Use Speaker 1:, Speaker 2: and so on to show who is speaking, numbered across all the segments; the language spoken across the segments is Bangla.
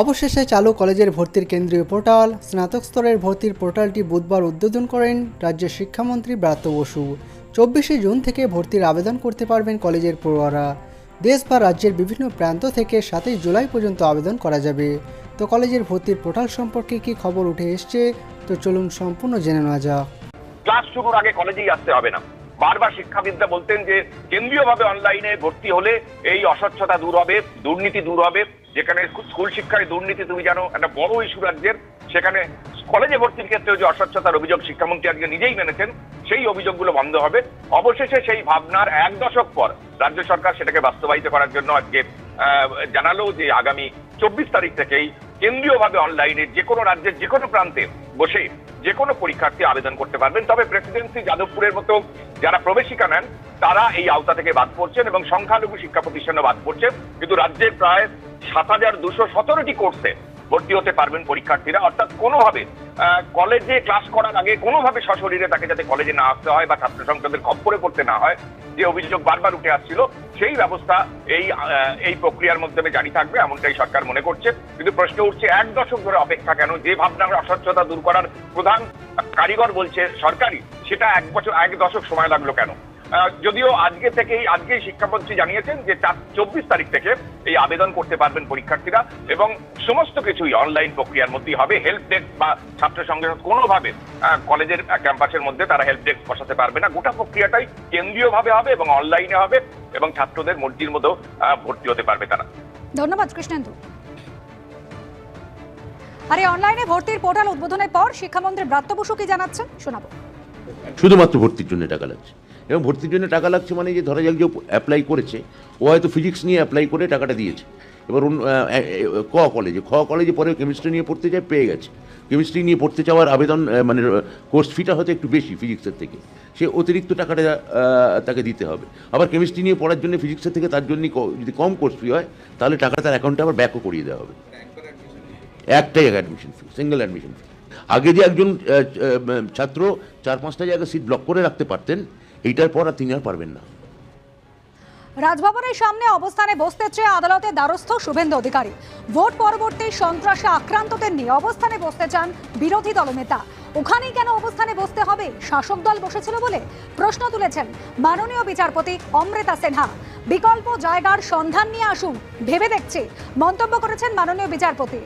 Speaker 1: অবশেষে চালু কলেজের ভর্তির কেন্দ্রীয় পোর্টাল, স্নাতক স্তরের ভর্তির পোর্টালটি বুধবার উদ্বোধন করেন রাজ্যের শিক্ষামন্ত্রী ব্রাত্য বসু। চব্বিশে জুন থেকে ভর্তির আবেদন করতে পারবেন কলেজের পড়ুয়ারা। দেশ বা রাজ্যের বিভিন্ন প্রান্ত থেকে সাতই জুলাই পর্যন্ত আবেদন করা যাবে। তো কলেজের ভর্তির পোর্টাল সম্পর্কে কী খবর উঠে এসছে? তো চলুন সম্পূর্ণ জেনে নেওয়া যাক।
Speaker 2: ক্লাস শুরুর আগে কলেজেই আসতে হবে না। বারবার শিক্ষাবিদরা বলতেন যে কেন্দ্রীয়ভাবে অনলাইনে ভর্তি হলে এই অস্বচ্ছতা দূর হবে, দুর্নীতি দূর হবে। যেখানে স্কুল শিক্ষায় দুর্নীতি, তুমি জানো, একটা বড় ইস্যু রাজ্যের। সেখানে কলেজে ভর্তির ক্ষেত্রে যে অস্বচ্ছতার অভিযোগ শিক্ষামন্ত্রী আজকে নিজেই মেনেছেন, সেই অভিযোগগুলো বন্ধ হবে। অবশেষে সেই ভাবনার এক দশক পর রাজ্য সরকার সেটাকে বাস্তবায়িত করার জন্য আজকে জানালো যে আগামী চব্বিশ তারিখ থেকেই কেন্দ্রীয়ভাবে অনলাইনে যে কোনো রাজ্যের যে কোনো প্রান্তে বসে যে কোনো পরীক্ষার্থী আবেদন করতে পারবেন। তবে প্রেসিডেন্সি যাদবপুরের মতো যারা প্রবেশিকা নেন, তারা এই আওতা থেকে বাদ পড়ছেন এবং সংখ্যালঘু শিক্ষা প্রতিষ্ঠানও বাদ পড়ছে কিন্তু রাজ্যের প্রায় সাত হাজার দুশো সতেরোটি কোর্সে ভর্তি হতে পারবেন পরীক্ষার্থীরা। অর্থাৎ কোনোভাবে কলেজে ক্লাস করার আগে কোনোভাবে সশরীরে তাকে যাতে কলেজে না আসতে হয় বা ছাত্র সংসদের খপ্পরে পড়তে না হয়, যে অভিযোগ বারবার উঠে আসছিল, সেই ব্যবস্থা এই এই প্রক্রিয়ার মাধ্যমে জারি থাকবে, এমনটাই সরকার মনে করছে। কিন্তু প্রশ্ন উঠছে, এক দশক ধরে অপেক্ষা কেন? যে ভাবনার অস্বচ্ছতা দূর করার প্রধান কারিগর বলছে সরকারি সেটা এক বছর, এক দশক সময় লাগল কেন? যদিও আজকে থেকেই আজকেই শিক্ষামন্ত্রী জানিয়েছেন যে চব্বিশ তারিখ থেকে এই আবেদন করতে পারবেন পরীক্ষার্থীরা এবং সমস্ত কিছুই অনলাইন প্রক্রিয়ার মধ্যেই হবে। হেল্প ডেস্ক বা ছাত্র সংগঠন কোনোভাবে কলেজের ক্যাম্পাসের মধ্যে তারা হেল্প ডেস্ক বসাতে পারবে না। গোটা প্রক্রিয়াটাই কেন্দ্রীয়ভাবে হবে এবং অনলাইনে হবে এবং ছাত্রদের মর্জির মতো আহ, ভর্তি হতে পারবে তারা।
Speaker 3: ধন্যবাদ কৃষ্ণেন্দু। আর এই অনলাইনে ভর্তির পোর্টাল উদ্বোধনের পর শিক্ষামন্ত্রী ব্রাত্য বসু কি জানাচ্ছেন? শোনাবো।
Speaker 4: শুধুমাত্র ভর্তির জন্য টাকা লাগছে। এবং ভর্তির জন্য টাকা লাগছে মানে যে ধরা যাক যে অ্যাপ্লাই করেছে ও হয়তো ফিজিক্স নিয়ে অ্যাপ্লাই করে টাকাটা দিয়েছে। এবার অন্য- ক কলেজে খ কলেজে পরে কেমিস্ট্রি নিয়ে পড়তে যায় পেয়ে গেছে। কেমিস্ট্রি নিয়ে পড়তে চাওয়ার আবেদন মানে কোর্স ফিটা হয়তো একটু বেশি ফিজিক্সের থেকে। সে অতিরিক্ত টাকাটা তাকে দিতে হবে। আবার কেমিস্ট্রি নিয়ে পড়ার জন্য ফিজিক্সের থেকে তার জন্য যদি কম কোর্স ফি হয় তাহলে টাকা তার অ্যাকাউন্টে আবার ব্যাকও করিয়ে দেওয়া হবে। একটাই admission fee single admission fee আগে যে একজন ছাত্র চার পাঁচটা জায়গায় সিট ব্লক করে রাখতে পারতেন, এইটার পর আর তিনি আর পারবেন না।
Speaker 3: রাজভবনের সামনে অবস্থানে বসতে চেয়ে আদালতে দ্বারস্থ শুভেন্দু অধিকারী। ভোট পরবর্তী সন্ত্রাসে আক্রান্তদের নিয়ে অবস্থানে বসতে চান বিরোধী দলনেতা। ওখানেই কেন অবস্থানে বসতে হবে? শাসক দল বসেছিল বলে প্রশ্ন তুলেছেন মাননীয় বিচারপতি অমৃতা সিনহা। বিকল্প জায়গার সন্ধান নিয়ে আসুন। ভেবে দেখছে। মন্তব্য করেছেন মাননীয় বিচারপতি।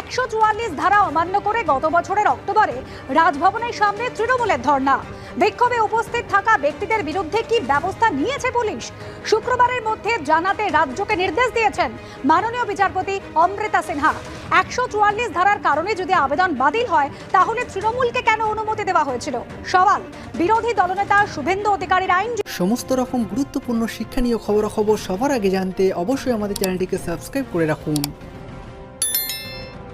Speaker 3: একশো চুয়াল্লিশ ধারা অমান্য করে গত বছরের অক্টোবরে রাজভবনের সামনে তৃণমূলের ধর্ণা। বিক্ষোভে উপস্থিত থাকা ব্যক্তিদের বিরুদ্ধে কি ব্যবস্থা নিয়েছে পুলিশ? শুক্রবারের মধ্যে জানাতে রাজ্যকে নির্দেশ দিয়েছেন মাননীয় বিচারপতি অমৃতা সিনহা। একশো চুয়াল্লিশ ধারার কারণে যদি আবেদন বাতিল হয়, তাহলে তৃণমূলকে কেন অনুমতি দেওয়া হয়েছিল? সওয়াল। বিরোধী দলনেতা শুভেন্দু অধিকারীর আইন
Speaker 1: সমস্ত রকম গুরুত্বপূর্ণ শিক্ষণীয় খবরাখবর সবার আগে জানতে অবশ্যই আমাদের চ্যানেলটিকে সাবস্ক্রাইব করে রাখুন।